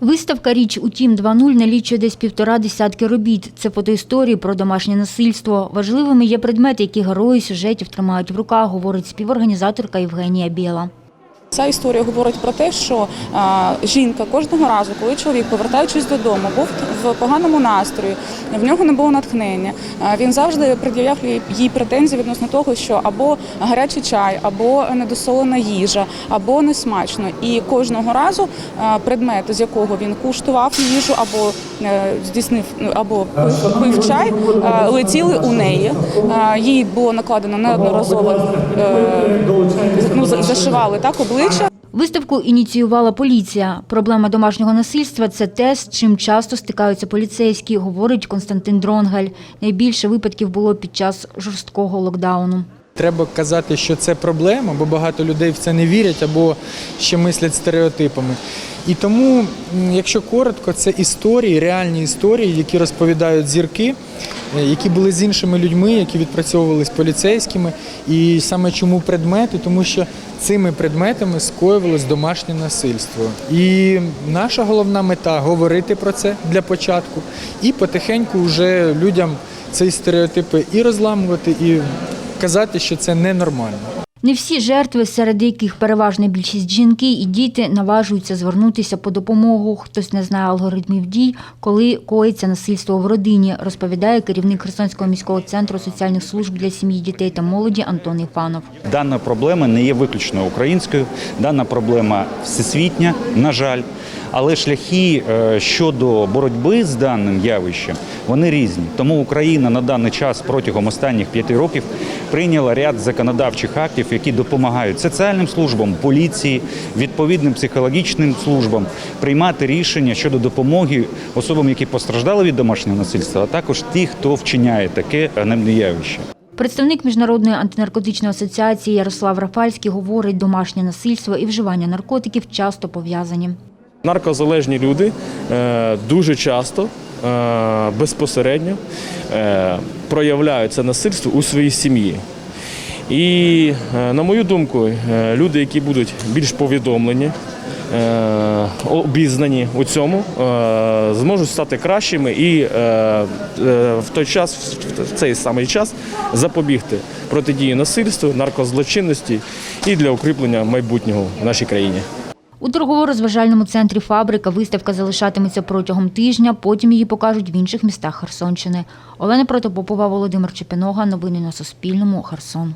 Виставка Річ утім 2.0 налічує десь півтора десятки робіт. Це фотоісторії про домашнє насильство. Важливими є предмети, які герої сюжетів тримають в руках, говорить співорганізаторка Євгенія Біла. Ця історія говорить про те, що а, жінка кожного разу, коли чоловік, повертаючись додому, був в поганому настрої, в нього не було натхнення. а, Він завжди пред'являв їй- претензії відносно того, що або гарячий чай, або недосолена їжа, або несмачно. І кожного разу а, предмет, з якого він куштував їжу, або е, здійснив ну, або пив, чай, летіли у неї. Їй було накладено неодноразово е, ну, зашивали так обличчя. Виставку ініціювала поліція. Проблема домашнього насильства це те, з чим часто стикаються поліцейські, говорить Константин Дронгель. Найбільше випадків було під час жорсткого локдауну. Треба казати, що це проблема, бо багато людей в це не вірять або ще мислять стереотипами. І тому, якщо коротко, це історії, реальні історії, які розповідають зірки, е, які були з іншими людьми, які відпрацьовували з поліцейськими. І саме чому предмети, тому що цими предметами скоювалось домашнє насильство. І наша головна мета говорити про це для початку, і потихеньку вже людям ці стереотипи і розламувати, і казати, що це ненормально. Не всі жертви, серед яких переважна більшість жінки і діти, наважуються звернутися по допомогу. Хтось не знає алгоритмів дій, коли коїться насильство в родині, розповідає керівник Херсонського міського центру соціальних служб для сім'ї, дітей та молоді Антон Іфанов. Дана проблема не є виключно українською, дана проблема всесвітня, на жаль. Але шляхи е, щодо боротьби з даним явищем вони різні. Тому Україна на даний час протягом останніх п'яти років прийняла ряд законодавчих актів, які допомагають соціальним службам, поліції, відповідним психологічним службам приймати рішення щодо допомоги особам, які постраждали від домашнього насильства, а також тих, хто вчиняє таке ганебне явище. Представник міжнародної антинаркотичної асоціації Ярослав Рафальський говорить, домашнє насильство і вживання наркотиків часто пов'язані. Наркозалежні люди е, дуже часто е, безпосередньо е, проявляють це насильство у своїй сім'ї. І, на мою думку, люди, які будуть більш повідомлені, обізнані у цьому, зможуть стати кращими і в той час, в цей самий час, запобігти протидії насильству, наркозлочинності і для укріплення майбутнього в нашій країні. У торгово-розважальному центрі «Фабрика» виставка залишатиметься протягом тижня, потім її покажуть в інших містах Херсонщини. Олена Протопопова, Володимир Чепінога. Новини на Суспільному. Херсон.